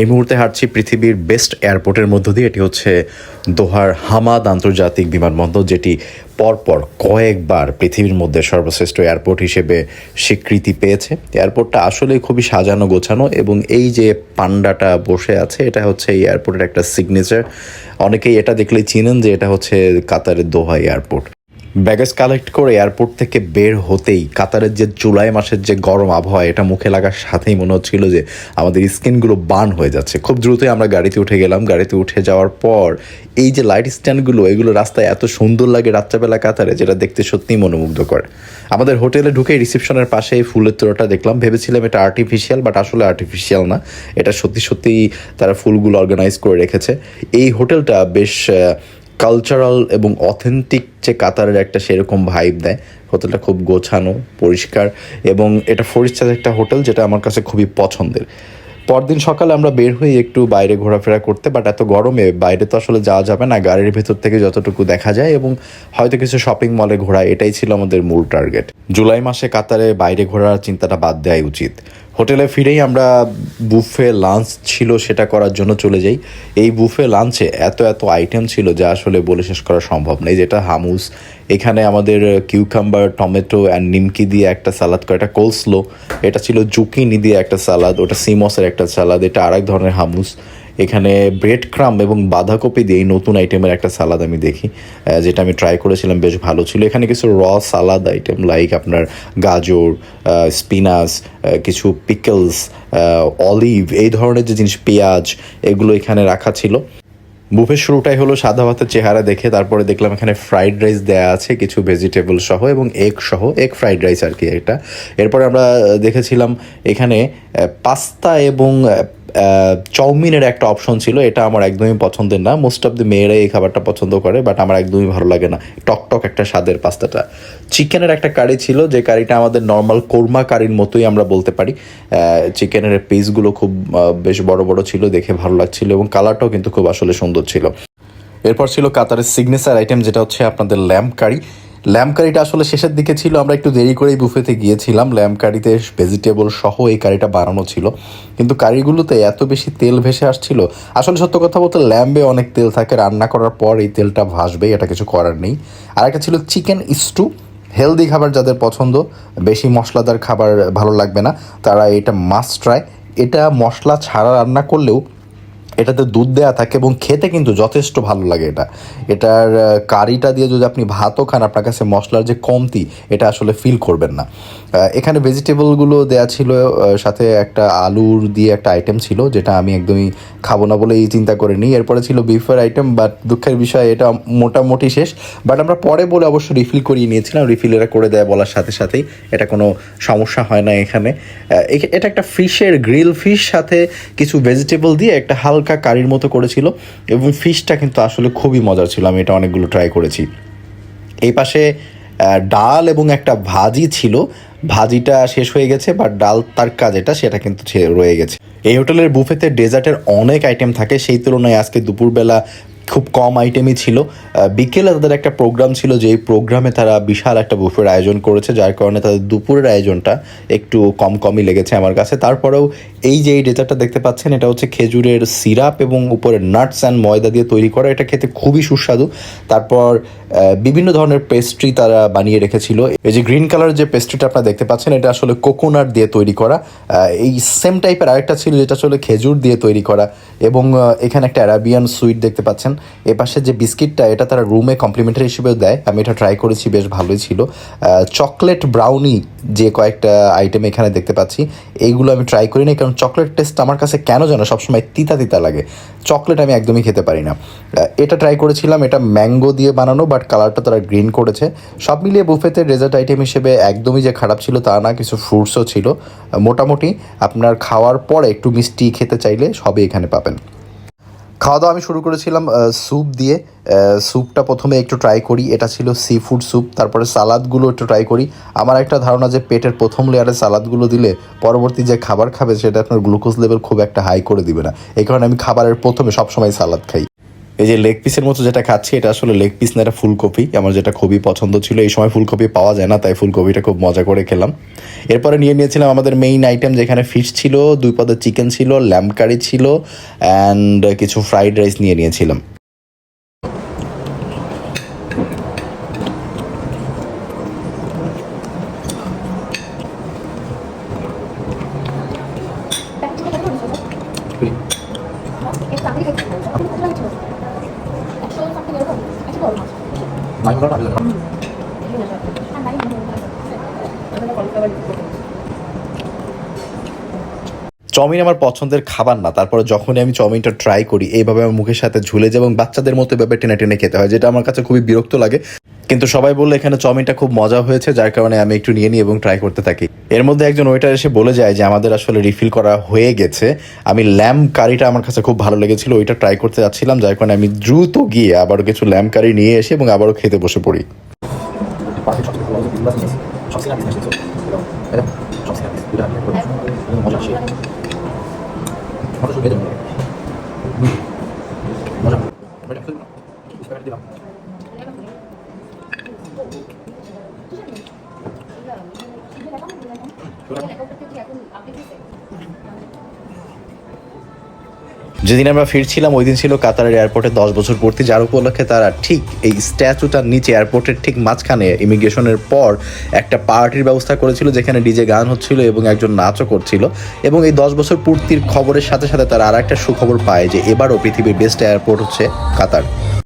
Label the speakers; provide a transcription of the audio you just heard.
Speaker 1: এই মুহূর্তে হাঁটছি পৃথিবীর বেস্ট এয়ারপোর্টের মধ্য দিয়ে। এটি হচ্ছে দোহার হামাদ আন্তর্জাতিক বিমানবন্দর, যেটি পরপর কয়েকবার পৃথিবীর মধ্যে সর্বশ্রেষ্ঠ এয়ারপোর্ট হিসেবে স্বীকৃতি পেয়েছে। এয়ারপোর্টটা আসলে খুবই সাজানো গোছানো এবং এই যে পান্ডাটা বসে আছে, এটা হচ্ছে এই এয়ারপোর্টের একটা সিগনেচার অনেকেই এটা দেখলেই চিনেন যে এটা হচ্ছে কাতারের দোহা এয়ারপোর্ট। ব্যাগেজ কালেক্ট করে এয়ারপোর্ট থেকে বের হতেই কাতারের যে জুলাই মাসের যে গরম আবহাওয়া, এটা মুখে লাগার সাথেই মনে হচ্ছিল যে আমাদের স্কিনগুলো বার্ন হয়ে যাচ্ছে। খুব দ্রুতই আমরা গাড়িতে উঠে গেলাম। গাড়িতে উঠে যাওয়ার পর এই যে লাইট স্ট্যান্ডগুলো, এগুলো রাস্তায় এত সুন্দর লাগে রাত্রেবেলা কাতারে, যেটা দেখতে সত্যিই মনোমুগ্ধ করে আমাদের হোটেলে ঢুকে রিসেপশনের পাশে এই ফুলের তোড়াটা দেখলাম। ভেবেছিলাম এটা আর্টিফিশিয়াল বাট আসলে আর্টিফিশিয়াল না। এটা সত্যি সত্যিই তারা ফুলগুলো অর্গানাইজ করে রেখেছে। এই হোটেলটা বেশ কালচারাল এবং অথেন্টিক যে কাতারের একটা সেরকম ভাইব দেয়। হোটেলটা খুব গোছানো, পরিষ্কার এবং এটা ফরিস্টার একটা হোটেল যেটা আমার কাছে খুবই পছন্দের। পরদিন সকালে আমরা বের হই একটু বাইরে ঘোরাফেরা করতে বাট এত গরমে বাইরে তো আসলে যাওয়া যাবে না। গাড়ির ভেতর থেকে যতটুকু দেখা যায় এবং হয়তো কিছু শপিং মলে ঘোরা, এটাই ছিল আমাদের মূল টার্গেট জুলাই মাসে কাতারে বাইরে ঘোরার চিন্তাটা বাদ দেওয়াই উচিত। হোটেলে ফিরেই আমরা বুফে লাঞ্চ ছিল, সেটা করার জন্য চলে যাই। এই বুফে লাঞ্চে এত এত আইটেম ছিল যা আসলে বলে শেষ করা সম্ভব নেই যেটা হামুস এখানে আমাদের কিউকাম্বার টমেটো অ্যান্ড নিমকি দিয়ে একটা সালাদ করে একটা কোলস্লো এটা ছিল জুকিনি দিয়ে একটা সালাদ ওটা সিমসের একটা সালাদ এটা আরেক ধরনের হামুস এখানে ব্রেড ক্রাম এবং বাঁধাকপি দিয়ে এই নতুন আইটেমের একটা সালাদ আমি দেখি যেটা আমি ট্রাই করেছিলাম, বেশ ভালো ছিল। এখানে কিছু র সালাদ আইটেম লাইক আপনার গাজর স্পিনাস কিছু পিকলস অলিভ এই ধরনের যে জিনিস, পেঁয়াজ, এগুলো এখানে রাখা ছিল। বুফের শুরুটাই হলো সাদা ভাতের চেহারা দেখে, তারপরে দেখলাম এখানে ফ্রাইড রাইস দেয়া আছে, কিছু ভেজিটেবল সহ এবং এগ সহ এগ ফ্রাইড রাইস আর কি এটা। এরপরে আমরা দেখেছিলাম এখানে পাস্তা এবং চাউমিনের একটা অপশন ছিল, এটা আমার একদমই পছন্দের না। মোস্ট অফ দি মেয়েরাই এই খাবারটা পছন্দ করে বাট আমার একদমই ভালো লাগে না। টক টক একটা স্বাদের পাস্তাটা। চিকেনের একটা কারি ছিল, যে কারিটা আমাদের নর্মাল কোরমা কারির মতোই আমরা বলতে পারি। চিকেনের পিসগুলো খুব বেশ বড় বড় ছিল, দেখে ভালো লাগছিল এবং কালারটাও কিন্তু খুব আসলে সুন্দর ছিল। এরপর ছিল কাতারের সিগনেচার আইটেম যেটা হচ্ছে আপনাদের ল্যাম্প কারি ল্যাম্প কারিটা আসলে শেষের দিকে ছিল, আমরা একটু দেরি করেই বুফেতে গিয়েছিলাম। ল্যাম্প কারিতে ভেজিটেবল সহ এই কারিটা বানানো ছিল। কিন্তু কারিগুলোতে এত বেশি তেল ভেসে আসছিল, আসলে সত্য কথা বলতে ল্যাম্বে অনেক তেল থাকে, রান্না করার পর এই তেলটা ভাসবে এটা কিছু করার নেই। আর একটা ছিল চিকেন স্টু, হেলদি খাবার যাদের পছন্দ, বেশি মশলাদার খাবার ভালো লাগবে না, তারা এটা মাস্ট ট্রাই এটা মশলা ছাড়া রান্না করলেও এটাতে দুধ দেওয়া থাকে এবং খেতে কিন্তু যথেষ্ট ভালো লাগে এটা। এটার কারিটা দিয়ে যদি আপনি ভাতও খান, আপনার কাছে মশলার যে কমতি, এটা আসলে ফিল করবেন না। এখানে ভেজিটেবলগুলো দেয়া ছিল সাথে একটা আলুর দিয়ে একটা আইটেম ছিল, যেটা আমি একদমই খাব না বলেই চিন্তা করে নিই। এরপরে ছিল বিফের আইটেম বাট দুঃখের বিষয়, এটা মোটামুটি শেষ। বাট আমরা পরে বলে অবশ্য রিফিল করিয়ে নিয়েছিলাম রিফিল এরা করে দেয় বলার সাথে সাথেই এটা কোনো সমস্যা হয় না এখানে। এটা একটা ফিশের গ্রিল ফিশ সাথে কিছু ভেজিটেবল দিয়ে একটা হালকা কারির মতো করেছিল এবং ফিশটা কিন্তু আসলে খুবই মজার ছিল। আমি এটা অনেকগুলো ট্রাই করেছি। এই পাশে ডাল এবং একটা ভাজি ছিল। ভাজিটা শেষ হয়ে গেছে বা ডাল তার কাজ এটা, সেটা কিন্তু রয়ে গেছে। এই হোটেলের বুফেতে ডেজার্টের অনেক আইটেম থাকে। সেই তুলনায় আজকে দুপুরবেলা খুব কম আইটেমই ছিল। বিকেলে তাদের একটা প্রোগ্রাম ছিল যেই প্রোগ্রামে তারা বিশাল একটা বুফের আয়োজন করেছে, যার কারণে তাদের দুপুরের আয়োজনটা একটু কম কমই লেগেছে আমার কাছে। তারপরেও এই যে এই ডেজার্টটা দেখতে পাচ্ছেন, এটা হচ্ছে খেজুরের সিরাপ এবং উপরে নাটস অ্যান্ড ময়দা দিয়ে তৈরি করা। এটা খেতে খুবই সুস্বাদু। তারপর বিভিন্ন ধরনের পেস্ট্রি তারা বানিয়ে রেখেছিল। এই যে গ্রিন কালার যে পেস্ট্রিটা আপনারা দেখতে পাচ্ছেন, এটা আসলে কোকোনাট দিয়ে তৈরি করা। এই সেম টাইপের আরেকটা ছিল, যেটা আসলে খেজুর দিয়ে তৈরি করা। এবং এখানে একটা অ্যারাবিয়ান সুইট দেখতে পাচ্ছেন। এ পাশে যে বিস্কিটটা, এটা তারা রুমে কমপ্লিমেন্টারি হিসেবেও দেয়। আমি এটা ট্রাই করেছি, বেশ ভালোই ছিল। চকলেট ব্রাউনি যে কয়েকটা আইটেম এখানে দেখতে পাচ্ছি, এইগুলো আমি ট্রাই করি না কারণ চকলেট টেস্ট আমার কাছে কেন যেন সবসময় তিতা তিতা লাগে। চকলেট আমি একদমই খেতে পারি না। এটা ট্রাই করেছিলাম, এটা ম্যাঙ্গো দিয়ে বানানো বাট কালারটা তারা গ্রিন করেছে। সব মিলিয়ে বুফেতে ডেজার্ট আইটেম হিসেবে একদমই যে খারাপ ছিল, তা না, কিছু ফ্রুটসও ছিল। মোটামুটি আপনার খাওয়ার পরে একটু মিষ্টি খেতে চাইলে সবই এখানে পাবেন। খাওয়া দাওয়া আমি শুরু করেছিলাম স্যুপ দিয়ে। স্যুপটা প্রথমে একটু ট্রাই করি। এটা ছিল সি ফুড স্যুপ তারপরে সালাদগুলো একটু ট্রাই করি। আমার একটা ধারণা যে পেটের প্রথম লেয়ারে সালাদগুলো দিলে পরবর্তী যে খাবার খাবে, সেটা আপনার গ্লুকোজ লেভেল খুব একটা হাই করে দিবে না। এই কারণে আমি খাবারের প্রথমে সবসময় সালাদ খাই। এই যে লেগ পিসের মতো যেটা খাচ্ছি, এটা আসলে লেগ পিস না, এটা ফুলকপি। আমার যেটা খুবই পছন্দ ছিল, এই সময় ফুলকপি পাওয়া যায় না, তাই ফুলকপিটা খুব মজা করে খেলাম। এরপরে নিয়ে নিয়েছিলাম আমাদের মেইন আইটেম যেখানে ফিশ ছিল, দুই পদের চিকেন ছিল ল্যাম্প কারি ছিল অ্যান্ড কিছু ফ্রাইড রাইস নিয়ে নিয়েছিলাম। চাউমিন আমার পছন্দের খাবার না, তারপরে যখনই আমি চাউমিনটা ট্রাই করি, এইভাবে আমার মুখের সাথে ঝুলে যায় এবং বাচ্চাদের মতো এভাবে টেনে টেনে খেতে হয়, যেটা আমার কাছে খুবই বিরক্ত লাগে। কিন্তু সবাই বলল এখানে চাউমিনটা খুব মজা হয়েছে, যার কারণে আমি একটু নিয়ে নিই এবং ট্রাই করতে থাকি। এর মধ্যে একজন ওয়েটার এসে বলে যায় যে, আমাদের আসলে রিফিল করা হয়ে গেছে। আমি ল্যাম্প কারিটা আমার কাছে খুব ভালো লেগেছিল, ওইটা ট্রাই করতে যাচ্ছিলাম, যার কারণে আমি দ্রুত গিয়ে আবারও কিছু ল্যাম্প কারি নিয়ে এসে এবং আবারও খেতে বসে পড়ি। যেদিন আমরা ফিরছিলাম, ওই দিন ছিল কাতারের এয়ারপোর্টে দশ বছর পূর্তি, যার উপলক্ষে তারা ঠিক এই স্ট্যাচুটার নিচে এয়ারপোর্টের ঠিক মাঝখানে ইমিগ্রেশনের পর একটা পার্টির ব্যবস্থা করেছিল, যেখানে ডিজে গান হচ্ছিল এবং একজন নাচও করছিল। এবং এই দশ বছর পূর্তির খবরের সাথে সাথে তারা আর একটা সুখবর পায় যে এবারও পৃথিবীর বেস্ট এয়ারপোর্ট হচ্ছে কাতার।